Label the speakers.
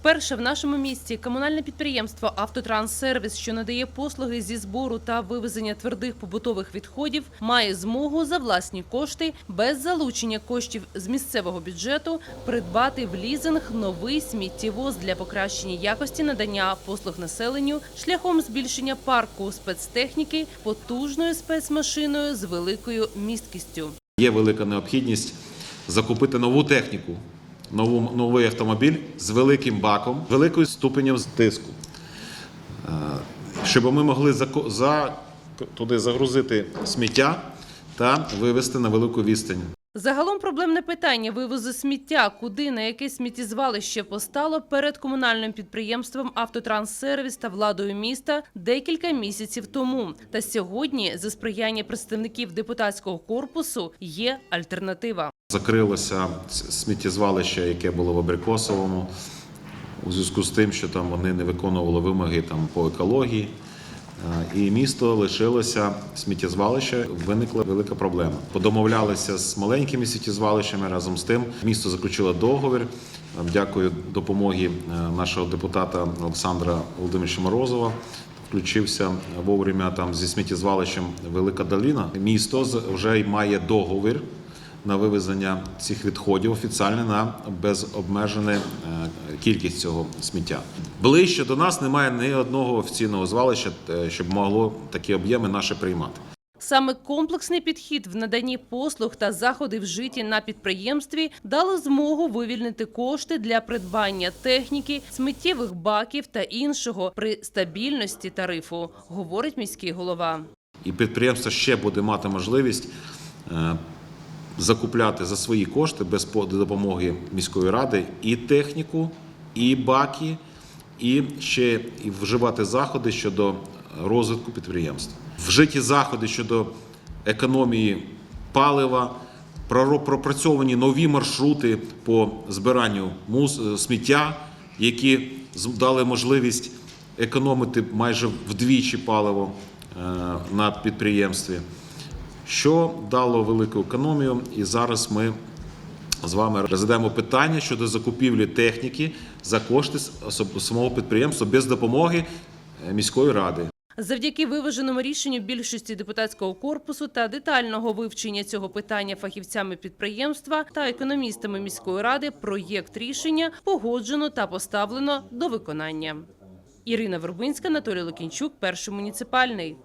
Speaker 1: Вперше в нашому місті комунальне підприємство Автотранссервіс, що надає послуги зі збору та вивезення твердих побутових відходів, має змогу за власні кошти без залучення коштів з місцевого бюджету придбати в лізинг новий сміттєвоз для покращення якості надання послуг населенню шляхом збільшення парку спецтехніки потужною спецмашиною з великою місткістю.
Speaker 2: Є велика необхідність закупити нову техніку, новий автомобіль з великим баком, великою ступенем тиску, Е, щоб ми могли зако- за, туди загрузити сміття та вивезти на велику відстань.
Speaker 1: Загалом проблемне питання вивозу сміття, куди на яке сміттєзвалище постало перед комунальним підприємством Автотранссервіс та владою міста декілька місяців тому. Та сьогодні, за сприяння представників депутатського корпусу, є альтернатива.
Speaker 2: Закрилося сміттєзвалище, яке було в Абрикосовому, у зв'язку з тим, що там вони не виконували вимоги там, по екології. Е, І місто лишилося сміттєзвалище, виникла велика проблема. Подомовлялися з маленькими сміттєзвалищами разом з тим. Місто заключило договір. Е, Дякую допомоги е, нашого депутата Олександра Володимировича Морозова. Включився вовремя там зі сміттєзвалищем Велика Доліна. Місто вже має договір на вивезення цих відходів офіціально на безобмежену е, кількість цього сміття. Ближче до нас немає ні одного офіційного звалища, е, щоб могло такі об'єми наші приймати.
Speaker 1: Саме комплексний підхід в наданні послуг та заходи вжиті на підприємстві дало змогу вивільнити кошти для придбання техніки, сміттєвих баків та іншого при стабільності тарифу, говорить міський голова.
Speaker 2: І підприємство ще буде мати можливість е, закупляти за свої кошти без по- допомоги міської ради і техніку, і баки, і ще і вживати заходи щодо розвитку підприємства. Вжиті заходи щодо економії палива, пропрацьовані нові маршрути по збиранню е, сміття, які дали можливість економити майже вдвічі паливо е, на підприємстві, що дало велику економію. І зараз ми з вами розглядаємо питання щодо закупівлі техніки за кошти самого підприємства без допомоги е, міської ради.
Speaker 1: Завдяки виваженому рішенню більшості депутатського корпусу та детального вивчення цього питання фахівцями підприємства та економістами міської ради проєкт рішення погоджено та поставлено до виконання. Ірина Вербинська, Анатолій Лукінчук, перший муніципальний.